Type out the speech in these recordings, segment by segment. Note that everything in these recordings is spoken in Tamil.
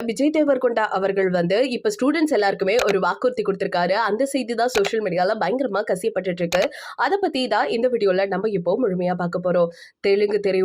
விஜய் தேவர்கொண்டா அவர்கள் வந்து இப்ப ஸ்டூடெண்ட்ஸ் எல்லாருக்குமே ஒரு வாக்குறுதி கொடுத்திருக்காரு. அந்த செய்தி தான் சோஷியல் மீடியால பயங்கரமா கசியப்பட்டு இருக்கு அதை பத்தி தான் இந்த வீடியோல நம்ம இப்போ முழுமையா பார்க்க போறோம். தெலுங்கு திரை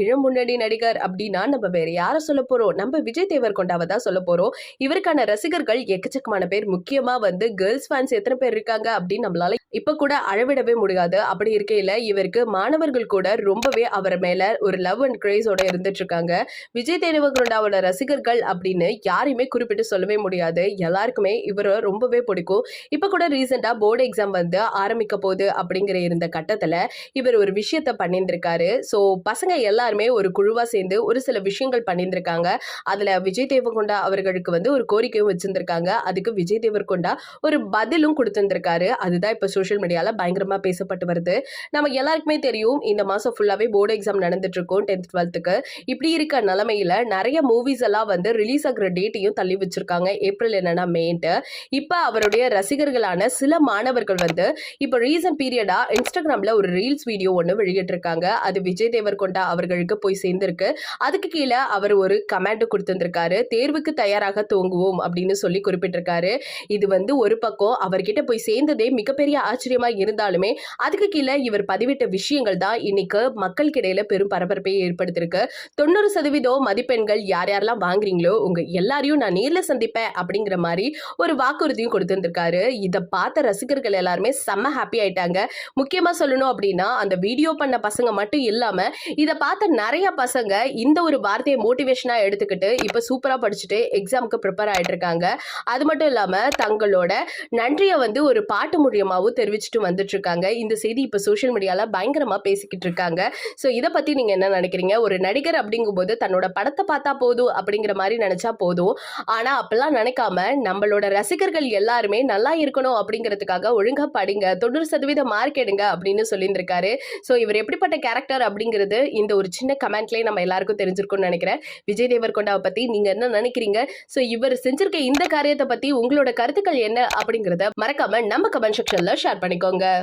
இளம் முன்னணி நடிகர் அப்படின்னா நம்ம வேற யாரை சொல்ல போறோம்? நம்ம விஜய் தேவர்கொண்டாவை தான் சொல்ல போறோம். இவருக்கான ரசிகர்கள் எக்கச்சக்கமான பேர். முக்கியமா வந்து கேர்ள்ஸ் ஃபேன்ஸ் எத்தனை பேர் இருக்காங்க அப்படின்னு நம்மளால இப்ப கூட அளவிடவே முடியாது. அப்படி இருக்கையில இவருக்கு மாணவர்கள் கூட ரொம்பவே அவர் மேல ஒரு லவ் அண்ட் கிரேஸோட இருந்துட்டு இருக்காங்க விஜய் தேவர்கொண்டாவோட ரசிகர்கள் அப்படின்னு யாரையுமே குறிப்பிட்டு சொல்லவே முடியாது. எல்லாருக்குமே இவரை ரொம்பவே பிடிக்கும். இப்போ கூட ரீசெண்டாக போர்டு எக்ஸாம் வந்து ஆரம்பிக்க போகுது அப்படிங்கிற இருந்த கட்டத்தில் இவர் ஒரு விஷயத்த பண்ணியிருந்திருக்காரு. ஸோ பசங்க எல்லாருமே ஒரு குழுவாக சேர்ந்து ஒரு சில விஷயங்கள் பண்ணியிருந்திருக்காங்க. அதில் விஜய் தேவகொண்டா அவர்களுக்கு வந்து ஒரு கோரிக்கையும் வச்சுருந்துருக்காங்க. அதுக்கு விஜய் தேவர்கொண்டா ஒரு பதிலும் கொடுத்துருந்துருக்காரு. அதுதான் இப்போ சோஷியல் மீடியாவில் பயங்கரமாக பேசப்பட்டு வருது. நம்ம எல்லாருக்குமே தெரியும் இந்த மாதம் ஃபுல்லாகவே போர்டு எக்ஸாம் நடந்துட்டு இருக்கும் டென்த் டுவெல்த்துக்கு இப்படி இருக்க நிலமையில நிறைய மூவிஸ் எல்லாம் வந்து ரிலீஸ் ஆகிற டேட்டையும் தள்ளி வச்சிருக்காங்க. ஏப்ரல் என்னன்னா மேன்ட்டு இப்போ அவருடைய ரசிகர்களான சில மாணவர்கள் வந்து இப்போ ரீசன்ட் பீரியடா இன்ஸ்டாகிராம்ல ஒரு ரீல்ஸ் வீடியோ ஒன்று வெளியிட்டிருக்காங்க. அது விஜய் தேவர்கொண்டா அவர்களுக்கு போய் சேர்ந்திருக்கு. அதுக்கு கீழே அவர் ஒரு கமெண்ட் கொடுத்துருந்துருக்காரு. தேர்வுக்கு தயாராக தூங்குவோம் அப்படின்னு சொல்லி குறிப்பிட்டிருக்காரு. இது வந்து ஒரு பக்கம் அவர்கிட்ட போய் சேர்ந்ததே மிகப்பெரிய ஆச்சரியமா இருந்தாலுமே அதுக்கு கீழே இவர் பதிவிட்ட விஷயங்கள் தான் இன்னைக்கு மக்களுக்கிடையில பெரும் பரபரப்பை ஏற்படுத்தியிருக்கு. தொண்ணூறு சதவீதம் மதிப்பெண்கள் யார் யாரெல்லாம் வாங்குறீங்களோ உங்க எல்லாரையும் நான் நேரில் சந்திப்பேன் அப்படிங்கிற மாதிரி ஒரு வாக்குறுதியும் கொடுத்துருந்துருக்காரு. இதை பார்த்த ரசிகர்கள் எல்லாருமே செம்ம ஹாப்பி ஆயிட்டாங்க. முக்கியமாக சொல்லணும் அப்படின்னா அந்த வீடியோ பண்ண பசங்க மட்டும் இல்லாமல் இதை பார்த்த நிறைய பசங்க இந்த ஒரு வார்த்தையை மோட்டிவேஷனாக எடுத்துக்கிட்டு இப்போ சூப்பராக படிச்சுட்டு எக்ஸாமுக்கு ப்ரிப்பேர் ஆகிட்டு இருக்காங்க. அது மட்டும் இல்லாமல் தங்களோட நன்றியை வந்து ஒரு பாட்டு மூலியமாகவும் தெரிவிச்சுட்டு வந்துட்டு இருக்காங்க. இந்த செய்தி இப்போ சோஷியல் மீடியாவில் பயங்கரமாக பேசிக்கிட்டு இருக்காங்க. ஸோ இதை பற்றி நீங்கள் என்ன நினைக்கிறீங்க? ஒரு நடிகர் அப்படிங்கும்போது தன்னோட படத்தை பார்த்தா போதும் அப்படிங்கிற மாதிரி நினைச்சா போதும். ஆனா அப்பெல்லாம் நினைக்காம நம்மளோட ரசிகர்கள் எல்லாருமே நல்லா இருக்கணும் அப்படிங்கிறதுக்காக ஒழுங்கா படிங்க தொண்ணூறு சதவீத மார்க் எடுங்க அப்படின்னு சொல்லியிருந்திருக்காரு. ஸோ இவர் எப்படிப்பட்ட கேரக்டர் அப்படிங்கிறது இந்த ஒரு சின்ன கமெண்ட்லேயே நம்ம எல்லாருக்கும் தெரிஞ்சிருக்கும்னு நினைக்கிறேன். விஜய் தேவர்கொண்டாவை பத்தி நீங்க என்ன நினைக்கிறீங்க? ஸோ இவர் செஞ்சிருக்க இந்த காரியத்தை பத்தி உங்களோட கருத்துக்கள் என்ன அப்படிங்கிறத மறக்காம நம்ம கமெண்ட் செக்ஷன்ல ஷேர் பண்ணிக்கோங்க.